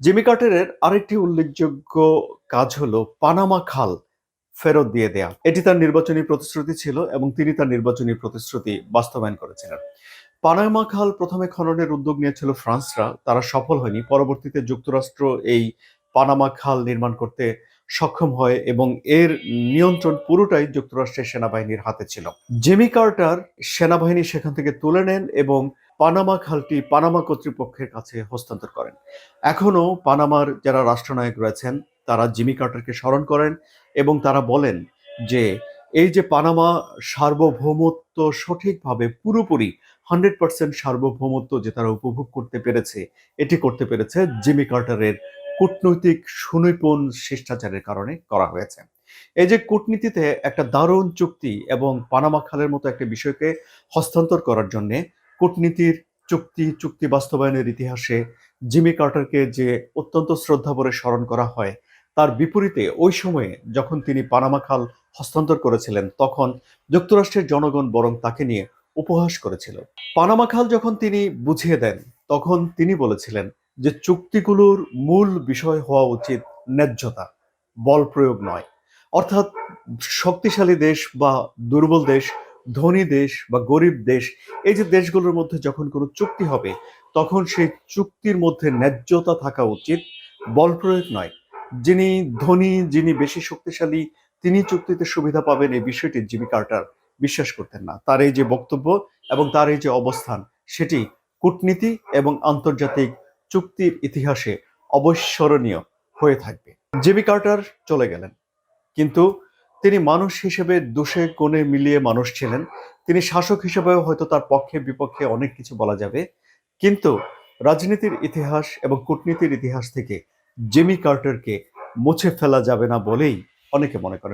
Jimmy কার্টারের আরেকটি উল্লেখযোগ্য কাজ হলো পানামা খাল ফেরত দিয়ে দেয়া। এটি তার নির্বাচনী প্রতিশ্রুতি ছিল এবং তিনি তার নির্বাচনী প্রতিশ্রুতি বাস্তবায়ন করেছিলেন। পানামা খাল প্রথমে খননের উদ্যোগ নিয়েছিল ফ্রান্সরা। তারা সফল হয়নি। পরবর্তীতে যুক্তরাষ্ট্র এই পানামা খাল নির্মাণ করতে সক্ষম হয় এবং এর নিয়ন্ত্রণ পুরোটাই যুক্তরাষ্ট্রের সেনাবাহিনীর হাতে ছিল। জেমি কার্টার সেনাবাহিনী সেখান থেকে তুলে নেন এবং পানামা খালটি পানামা কর্তৃপক্ষের কাছে হস্তান্তর করেন। এখনও পানামার যারা রাষ্ট্রনায়ক রয়েছেন, তারা জিমি কার্টারকে স্মরণ করেন এবং তারা বলেন যে, এই যে পানামা সার্বভৌমত্ব সঠিকভাবে পুরোপুরি হান্ড্রেড পার্সেন্ট সার্বভৌমত্ব যে তারা উপভোগ করতে পেরেছে, এটি করতে পেরেছে জিমি কার্টারের কূটনৈতিক সুনিপুণ শিষ্টাচারের কারণে করা হয়েছে। এই যে কূটনীতিতে একটা দারুণ চুক্তি এবং পানামা খালের মতো একটা বিষয়কে হস্তান্তর করার জন্যে কূটনীতির চুক্তি চুক্তি বাস্তবায়নের ইতিহাসে জিমি কার্টারকে যে অত্যন্ত শ্রদ্ধা ভরে স্মরণ করা হয়, তার বিপরীতে ওই সময়ে যখন তিনি পানামা খাল হস্তান্তর করেছিলেন, তখন যুক্তরাষ্ট্রের জনগণ বরং তাকে নিয়ে উপহাস করেছিল। পানামা খাল যখন তিনি বুঝিয়ে দেন, তখন তিনি বলেছিলেন যে চুক্তিগুলোর মূল বিষয় হওয়া উচিত ন্যায্যতা, বল প্রয়োগ নয়। অর্থাৎ শক্তিশালী দেশ বা দুর্বল দেশ, ধনী দেশ বা গরিব দেশ, এই যে দেশগুলোর মধ্যে যখন কোনো চুক্তি হবে, তখন সেই চুক্তির মধ্যে ন্যায্যতা থাকা উচিত, বল প্রয়োগ নয়। যিনি ধনী, যিনি বেশি শক্তিশালী, তিনি চুক্তিতে সুবিধা পাবেন এই বিষয়টি জিমি কার্টার বিশ্বাস করতেন না। তার এই যে বক্তব্য এবং তার এই যে অবস্থান, সেটি কূটনীতি এবং আন্তর্জাতিক চুক্তির ইতিহাসে অবস্মরণীয় হয়ে থাকবে। জিমি কার্টার চলে গেলেন। কিন্তু তিনি মানুষ হিসেবে দোষে কোণে মিলিয়ে মানুষ ছিলেন। তিনি শাসক হিসেবেও হয়তো তার পক্ষে বিপক্ষে অনেক কিছু বলা যাবে। কিন্তু রাজনীতির ইতিহাস এবং কূটনীতির ইতিহাস থেকে জিমি কার্টারকে মুছে ফেলা যাবে না বলেই অনেকে মনে করেন।